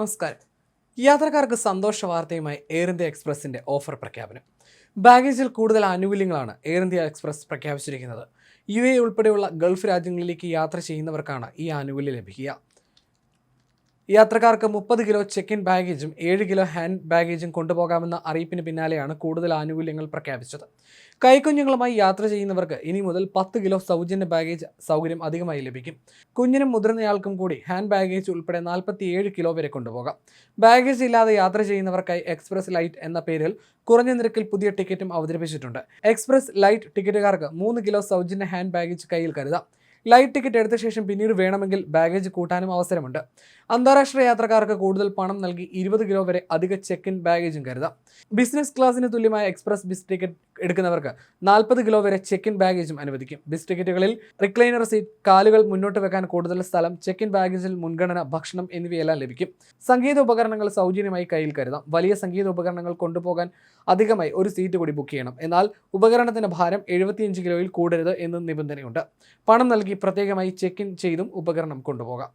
നമസ്കാരം. യാത്രക്കാർക്ക് സന്തോഷ വാർത്തയുമായി എയർ ഇന്ത്യ എക്സ്പ്രസിന്റെ ഓഫർ പ്രഖ്യാപനം. ബാഗേജിൽ കൂടുതൽ ആനുകൂല്യങ്ങളാണ് എയർ ഇന്ത്യ എക്സ്പ്രസ് പ്രഖ്യാപിച്ചിരിക്കുന്നത്. യു എ ഉൾപ്പെടെയുള്ള ഗൾഫ് രാജ്യങ്ങളിലേക്ക് യാത്ര ചെയ്യുന്നവർക്കാണ് ഈ ആനുകൂല്യം ലഭിക്കുക. യാത്രക്കാർക്ക് മുപ്പത് കിലോ ചെക്ക് ഇൻ ബാഗേജും ഏഴ് കിലോ ഹാൻഡ് ബാഗേജും കൊണ്ടുപോകാമെന്ന അറിയിപ്പിന് പിന്നാലെയാണ് കൂടുതൽ ആനുകൂല്യങ്ങൾ പ്രഖ്യാപിച്ചത്. കൈക്കുഞ്ഞുങ്ങളുമായി യാത്ര ചെയ്യുന്നവർക്ക് ഇനി മുതൽ പത്ത് കിലോ സൗജന്യ ബാഗേജ് സൗകര്യം അധികമായി ലഭിക്കും. കുഞ്ഞിനും മുതിർന്നയാൾക്കും കൂടി ഹാൻഡ് ബാഗേജ് ഉൾപ്പെടെ നാൽപ്പത്തി ഏഴ് കിലോ വരെ കൊണ്ടുപോകാം. ബാഗേജ് ഇല്ലാതെ യാത്ര ചെയ്യുന്നവർക്കായി എക്സ്പ്രസ് ലൈറ്റ് എന്ന പേരിൽ കുറഞ്ഞ നിരക്കിൽ പുതിയ ടിക്കറ്റും അവതരിപ്പിച്ചിട്ടുണ്ട്. എക്സ്പ്രസ് ലൈറ്റ് ടിക്കറ്റുകാർക്ക് മൂന്ന് കിലോ സൗജന്യ ഹാൻഡ് ബാഗേജ് കയ്യിൽ കരുതാം. ലൈറ്റ് ടിക്കറ്റ് എടുത്ത ശേഷം പിന്നീട് വേണമെങ്കിൽ ബാഗേജ് കൂട്ടാനും അവസരമുണ്ട്. അന്താരാഷ്ട്ര യാത്രക്കാർക്ക് കൂടുതൽ പണം നൽകി ഇരുപത് കിലോ വരെ അധിക ചെക്ക് ഇൻ ബാഗേജും കരുതാം. ബിസിനസ് ക്ലാസ്സിന് തുല്യമായ എക്സ്പ്രസ് ബിസ് ടിക്കറ്റ് എടുക്കുന്നവർക്ക് നാൽപ്പത് കിലോ വരെ ചെക്ക് ഇൻ ബാഗേജും അനുവദിക്കും. ബിസ് ടിക്കറ്റുകളിൽ റിക്ലൈനർ സീറ്റ് കാലുകൾ മുന്നോട്ട് വെക്കാൻ കൂടുതൽ സ്ഥലം ചെക്ക് ഇൻ ബാഗേജിൽ മുൻഗണന ഭക്ഷണം എന്നിവയെല്ലാം ലഭിക്കും. സംഗീത ഉപകരണങ്ങൾ സൗജന്യമായി കയ്യിൽ കരുതാം. വലിയ സംഗീത ഉപകരണങ്ങൾ കൊണ്ടുപോകാൻ അധികമായി ഒരു സീറ്റ് കൂടി ബുക്ക് ചെയ്യണം. എന്നാൽ ഉപകരണത്തിന്റെ ഭാരം എഴുപത്തിയഞ്ച് കിലോയിൽ കൂടരുത് എന്ന് നിബന്ധനയുണ്ട്. പണം പ്രത്യേകമായി ചെക്ക് ഇൻ ചെയ്തും ഉപകരണം കൊണ്ടുപോകാം.